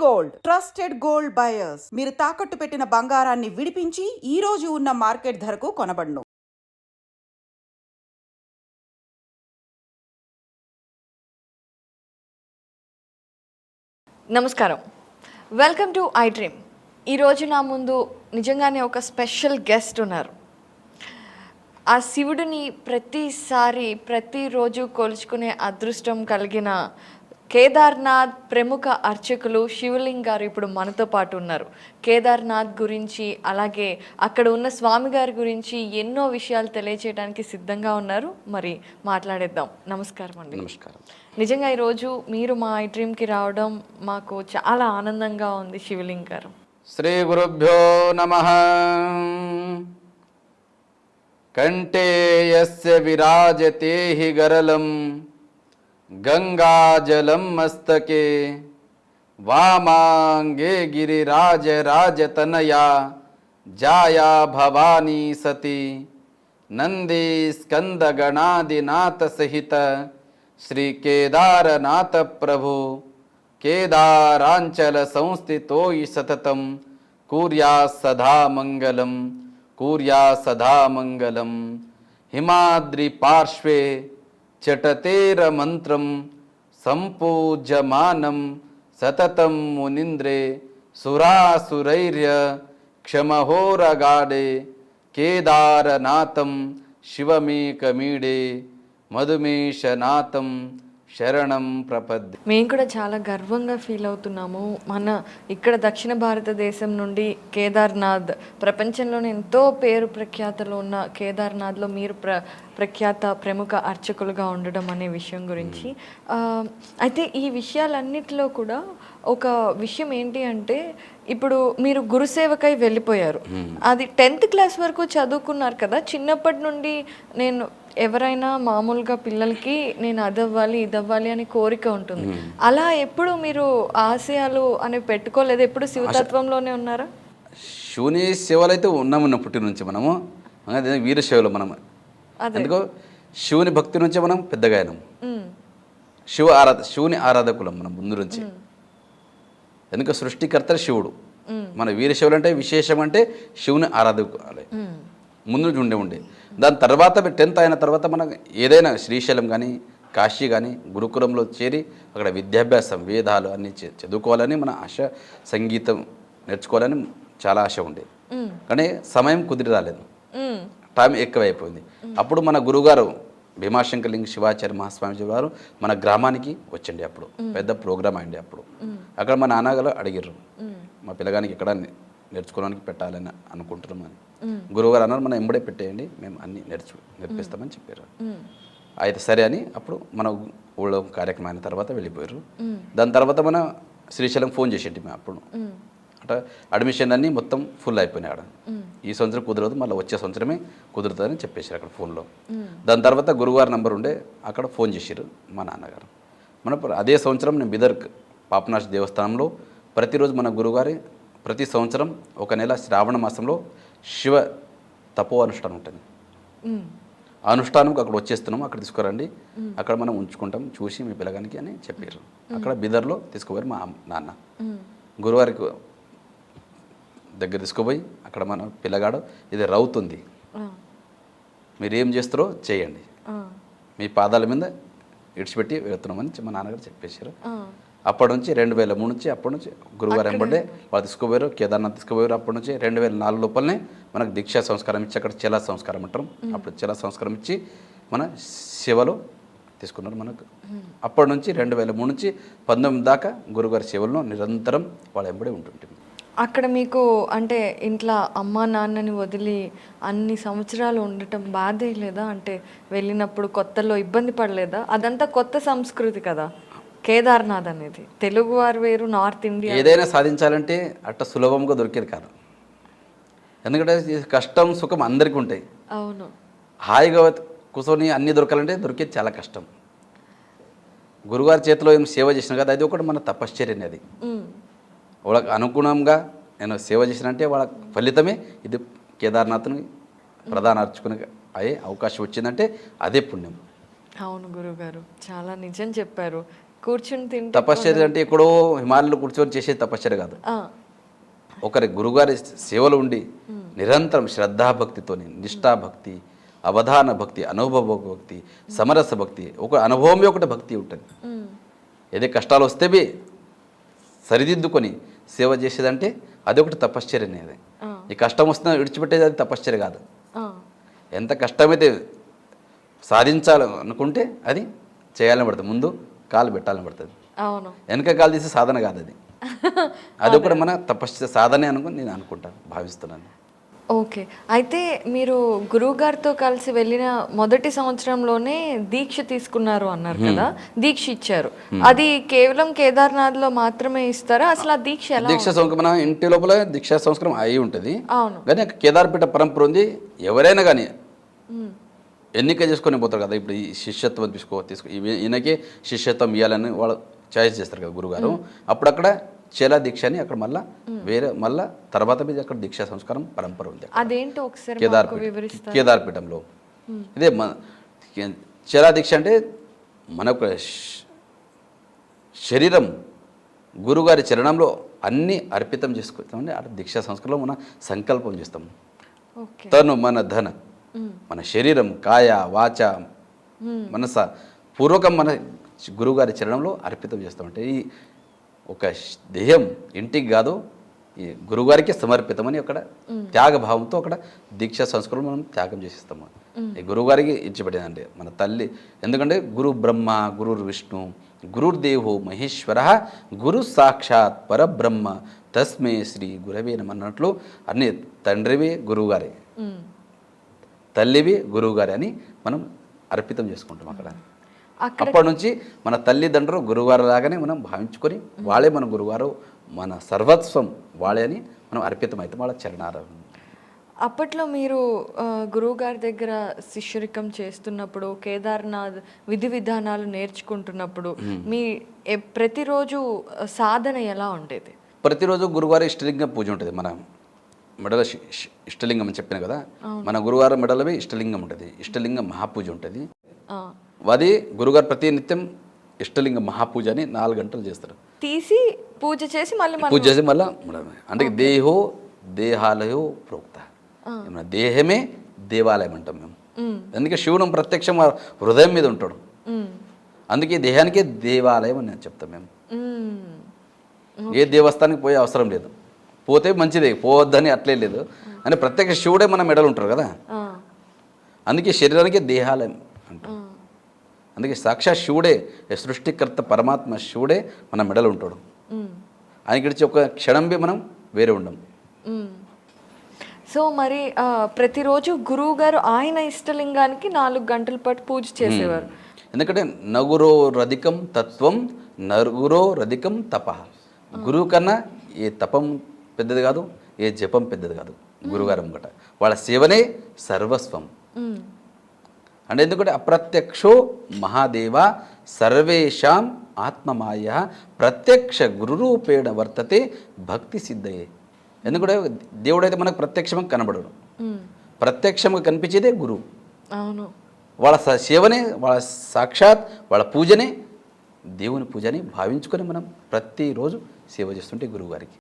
Gold trusted gold buyers మీరు తాకట్టు పెట్టిన బంగారాన్ని విడిపించి ఈ రోజు ఉన్న మార్కెట్ ధరకు కొనబడును. నమస్కారం. వెల్కమ్ టు ఐ డ్రీమ్ ఈరోజు నా ముందు నిజంగానే ఒక స్పెషల్ గెస్ట్ ఉన్నారు. ఆ శివుడిని ప్రతిసారి ప్రతిరోజు కొలుచుకునే అదృష్టం కలిగిన కేదార్నాథ్ ప్రముఖ అర్చకులు శివలింగ్ గారు ఇప్పుడు మనతో పాటు ఉన్నారు. కేదార్నాథ్ గురించి అలాగే అక్కడ ఉన్న స్వామి గారి గురించి ఎన్నో విషయాలు తెలియచేయడానికి సిద్ధంగా ఉన్నారు. మరి మాట్లాడేద్దాం. నమస్కారం అండి. నమస్కారం. నిజంగా ఈరోజు మీరు మా ఐ డ్రీమ్కి రావడం మాకు చాలా ఆనందంగా ఉంది శివలింగ్ గారు. శ్రీ గురుభ్యో నమ. కంఠే యస్య విరాజతే గరలం गङ्गाजलं मस्तके। वामाङ्गे गिरिराजराजतनया जाया भवानी सती। नन्दीस्कन्दगणादिनाथसहित श्रीकेदारनाथप्रभु। केदाराञ्चलसंस्थितोयि सततं कुर्यासदा मङ्गलं कुर्या सदा मङ्गलं हिमाद्रिपार्श्वे चटतेरमन्त्रं सम्पूज्यमानं सततं मुनिन्द्रे सुरासुरैर्यक्षमहोरगाढे केदारनाथं शिवमेकमीडे मधुमेशनाथं శరణం ప్రపద్య మేము కూడా చాలా గర్వంగా ఫీల్ అవుతున్నాము. మన ఇక్కడ దక్షిణ భారతదేశం నుండి కేదార్నాథ్ ప్రపంచంలోనే ఎంతో పేరు ప్రఖ్యాతలు ఉన్న కేదార్నాథ్లో మీరు ప్ర ప్రఖ్యాత ప్రముఖ అర్చకులుగా ఉండడం అనే విషయం గురించి. అయితే ఈ విషయాలన్నిటిలో కూడా ఒక విషయం ఏంటి అంటే ఇప్పుడు మీరు గురుసేవకై వెళ్ళిపోయారు. అది టెన్త్ క్లాస్ వరకు చదువుకున్నారు కదా. చిన్నప్పటి నుండి నేను ఎవరైనా మామూలుగా పిల్లలకి నేను అది అవ్వాలి ఇది అవ్వాలి అని కోరిక ఉంటుంది. అలా ఎప్పుడు మీరు ఆశయాలు అనేవి పెట్టుకోలేదు? ఎప్పుడు శివతత్వంలోనే ఉన్నారా? శివుని సేవలు అయితే ఉన్నాము ఉన్న పుట్టి నుంచి మనము. వీర సేవలు మనం. ఎందుకో? శివుని భక్తి నుంచే మనం పెద్దగా అయినాం. శివ ఆరాధ శివుని ఆరాధకులం మనం ముందు నుంచి. ఎందుకు? సృష్టికర్త శివుడు. మన వీర శివులు అంటే విశేషం అంటే శివుని ఆరాధకులే. ముందు నుంచి ఉండే ఉండే. దాని తర్వాత టెన్త్ అయిన తర్వాత మనం ఏదైనా శ్రీశైలం కానీ కాశీ కానీ గురుకులంలో చేరి అక్కడ విద్యాభ్యాసం వేదాలు అన్నీ చదువుకోవాలని మన ఆశ సంగీతం నేర్చుకోవాలని చాలా ఆశ ఉండే. ఉమ్, కానీ సమయం కుదిరి రాలేదు. టైం ఎక్కువైపోయింది. అప్పుడు మన గురుగారు భీమాశంకలింగ శివాచార్య మహాస్వామి వారు మన గ్రామానికి వచ్చిండి అప్పుడు. పెద్ద ప్రోగ్రామ్ అయింది అప్పుడు. అక్కడ మా నాన్నగారు అడిగారు మా పిల్లగానికి ఎక్కడ నేర్చుకోవడానికి పెట్టాలని అనుకుంటున్నాం అని. గురువుగారు అన్నారు మనం ఎంబడే పెట్టేయండి మేము అన్ని నేర్చు నేర్పిస్తామని చెప్పారు. అయితే సరే అని అప్పుడు మన ఊళ్ళో కార్యక్రమం అయిన తర్వాత వెళ్ళిపోయారు. దాని తర్వాత మన శ్రీశైలం ఫోన్ చేసేటి మేము అప్పుడు. అంటే అడ్మిషన్ అన్నీ మొత్తం ఫుల్ అయిపోయినాయి ఆడ. ఈ సంవత్సరం కుదరదు మళ్ళీ వచ్చే సంవత్సరమే కుదురుతుందని చెప్పేశారు అక్కడ ఫోన్లో. దాని తర్వాత గురువారి నంబర్ ఉండే అక్కడ ఫోన్ చేశారు మా నాన్నగారు. మన అదే సంవత్సరం నేను బిదర్ పాపనాశ దేవస్థానంలో ప్రతిరోజు మన గురుగారి ప్రతి సంవత్సరం ఒక నెల శ్రావణ మాసంలో శివ తపో అనుష్ఠానం ఉంటుంది. అనుష్ఠానంకి అక్కడ వచ్చేస్తున్నాం అక్కడ తీసుకురండి. అక్కడ మనం ఉంచుకుంటాం చూసి మీ పిల్లగానికి అని చెప్పారు అక్కడ బిదర్లో తీసుకుపోయారు మా నాన్న. గురువారికి దగ్గర తీసుకుపోయి అక్కడ మన పిల్లగాడు ఇది రౌతుంది మీరు ఏం చేస్తారో చేయండి. మీ పాదాల మీద ఇడిచిపెట్టి వెళ్తున్నామని మా నాన్నగారు చెప్పేశారు. అప్పటి నుంచి రెండు వేల మూడు నుంచి అప్పటి నుంచి గురువారు వెంబడే వాళ్ళు తీసుకుపోయారు కేదార్నాథ్ తీసుకుపోయారు అప్పటి నుంచి రెండు వేల నాలుగు లోపలనే మనకు దీక్షా సంస్కారం ఇచ్చి అక్కడ చెలా సంస్కారం అంటారు. అప్పుడు చెలా సంస్కారం ఇచ్చి మన సేవలో తీసుకున్నారు మనకు. అప్పటి నుంచి రెండు వేల మూడు నుంచి పంతొమ్మిది దాకా గురుగారి సేవలను నిరంతరం వాళ్ళ వెంబడే ఉంటుంటుంది అక్కడ మీకు అంటే ఇంట్లో అమ్మా నాన్నని వదిలి అన్ని సంవత్సరాలు ఉండటం బాధే లేదా? అంటే వెళ్ళినప్పుడు కొత్తలో ఇబ్బంది పడలేదా? అదంతా కొత్త సంస్కృతి కదా. కేదార్నాథ్ అనేది. తెలుగు వారు వేరు నార్త్ ఇండియా ఏదైనా సాధించాలంటే అట్ట సులభంగా దొరికేది కాదు. ఎందుకంటే కష్టం సుఖం అందరికీ ఉంటాయి. అవును. హాయిగా కూర్చొని అన్నీ దొరకాలంటే దొరికేది చాలా కష్టం. గురుగారి చేతిలో ఏం సేవ చేసిన కదా అది ఒకటి మన తపశ్చర్యని అది. ఉమ్, వాళ్ళకి అనుగుణంగా నేను సేవ చేసినంటే వాళ్ళ ఫలితమే ఇది కేదార్నాథ్ని ప్రధాన అర్చుకుని అయ్యే అవకాశం వచ్చిందంటే అదే పుణ్యం. అవును గురుగారు చాలా నిజం చెప్పారు. కూర్చుని తింటే తపశ్చర్య అంటే ఎక్కడో హిమాలయంలో కూర్చొని చేసే తపశ్చర్య కాదు. ఒకరి గురుగారి సేవలో ఉండి నిరంతరం శ్రద్ధాభక్తితోని నిష్ఠాభక్తి అవధాన భక్తి అనుభవ భక్తి సమరస భక్తి ఒక అనుభవమే ఒకటి భక్తి ఉంటుంది. ఏదే కష్టాలు వస్తేవి సరిదిద్దుకొని సేవ చేసేదంటే అది ఒకటి తపశ్చర్య అనేది. ఈ కష్టం వస్తున్నా విడిచిపెట్టేది అది తపశ్చర్య కాదు. ఎంత కష్టమైతే సాధించాలి అనుకుంటే అది చేయాలని పడుతుంది. ముందు కాలు పెట్టాలని పడుతుంది. అవును. వెనక కాలు తీసే సాధన కాదు అది. అది కూడా మన తపస్సు సాధనే అనుకుని నేను అనుకుంటాను భావిస్తున్నాను. ఓకే. అయితే మీరు గురువు గారితో కలిసి వెళ్ళిన మొదటి సంవత్సరంలోనే దీక్ష తీసుకున్నారు అన్నారు కదా? దీక్ష ఇచ్చారు. అది కేవలం కేదార్నాథ్లో మాత్రమే ఇస్తారా? అసలు ఆ దీక్ష దీక్ష మన ఇంటి లోపల దీక్షా సంస్కారం అయి ఉంటుంది. అవును. కానీ కేదార్పీఠ పరంపర ఉంది. ఎవరైనా కానీ ఎన్నిక చేసుకొని పోతారు కదా ఇప్పుడు ఈ శిష్యత్వం తీసుకో తీసుకో ఈయనకి శిష్యత్వం ఇవ్వాలని వాళ్ళు చాయిస్ చేస్తారు కదా గురుగారు. అప్పుడు అక్కడ చేలా దీక్ష అని అక్కడ మళ్ళా వేరే మళ్ళా తర్వాత మీద అక్కడ దీక్షా సంస్కారం పరంపర ఉంది అదేంటో ఒకసారి కేదార్పీఠ కేదార్పీఠంలో. ఇదే మన చేలా దీక్ష అంటే మన యొక్క శ- శరీరం గురుగారి చరణంలో అన్నీ అర్పితం చేసుకుంటామండి అక్కడ దీక్షా సంస్కారంలో మన సంకల్పం చేస్తాం. ఓకే. తను మన ధన. మన శరీరం కాయ వాచ మనస పూర్వకం మన గురువుగారి చరణంలో అర్పితం చేస్తామంటే ఈ ఒక దేహం ఇంటికి కాదు ఈ గురువుగారికి సమర్పితమని అక్కడ త్యాగ భావంతో అక్కడ దీక్షా సంస్కృతం మనం త్యాగం చేసిస్తాము. ఈ గురువుగారికి ఇచ్చిపెట్టేదండి మన తల్లి. ఎందుకంటే గురు బ్రహ్మ గురు విష్ణు గురుర్దేవో మహేశ్వర గురు సాక్షాత్ పరబ్రహ్మ తస్మే శ్రీ గురవే అన్నట్లు అన్ని తండ్రివి గురువుగారే. తల్లివి గురువుగారి అని మనం అర్పితం చేసుకుంటాం అక్కడ. అప్పటి నుంచి మన తల్లిదండ్రులు గురువుగారు లాగానే మనం భావించుకొని వాళ్ళే మన గురువారు మన సర్వస్వం వాళ్ళే అని మనం అర్పితం అయితే వాళ్ళ చరణాలు అప్పట్లో మీరు గురువు గారి దగ్గర శిష్యరికం చేస్తున్నప్పుడు కేదార్నాథ్ విధి విధానాలు నేర్చుకుంటున్నప్పుడు మీ ప్రతిరోజు సాధన ఎలా ఉండేది? ప్రతిరోజు గురువారం ఇష్టలింగం పూజ ఉంటుంది మన మెడల ఇష్టలింగం అని చెప్పాను కదా? మన గురువారం మెడలవి ఇష్టలింగం ఉంటుంది. ఇష్టలింగం మహాపూజ ఉంటుంది. అది గురుగారు ప్రతి నిత్యం ఇష్టలింగ మహాపూజ అని నాలుగు గంటలు చేస్తారు. తీసి పూజ చేసి మళ్ళీ పూజ చేసి మళ్ళా. అంటే దేహో దేహాలయో ప్రోక్త. దేహమే దేవాలయం అంటాం మేము. అందుకే శివుడు ప్రత్యక్షం హృదయం మీద ఉంటాడు. అందుకే దేహానికే దేవాలయం అని నేను చెప్తాం మేము. ఏ దేవస్థానానికి పోయే అవసరం లేదు. పోతే మంచిదే పోవద్దని అట్లే లేదు. అని ప్రత్యక్ష శివుడే మన మెడలు ఉంటారు కదా. అందుకే శరీరానికే దేహాలయం అంటాం ఆ, అందుకే సాక్షాత్ శివుడే సృష్టికర్త పరమాత్మ శివుడే మన మెడలు ఉంటాడు. ఉమ్, ఆయనకి ఇడిచి ఒక క్షణం మనం వేరే ఉండం. సో మరి ప్రతిరోజు గురువు గారు ఆయన ఇష్టలింగానికి నాలుగు గంటల పాటు పూజ చేసేవారు. ఎందుకంటే నగురో రధికం తత్వం నగురో రధికం తప. గురువు కన్నా ఏ తపం పెద్దది కాదు ఏ జపం పెద్దది కాదు. గురుగారు ముంగట. వాళ్ళ సేవనే సర్వస్వం. అంటే ఎందుకంటే అప్రత్యక్షో మహాదేవ సర్వేషాం ఆత్మమాయ ప్రత్యక్ష గురురూపేణ వర్తతే భక్తి సిద్ధయే. ఎందుకంటే దేవుడైతే మనకు ప్రత్యక్షంగా కనబడడు. ప్రత్యక్షంగా కనిపించేదే గురువు అవును. వాళ్ళ సేవనే వాళ్ళ సాక్షాత్ వాళ్ళ పూజనే దేవుని పూజని భావించుకొని మనం ప్రతిరోజు సేవ చేస్తుంటే గురువుగారికి.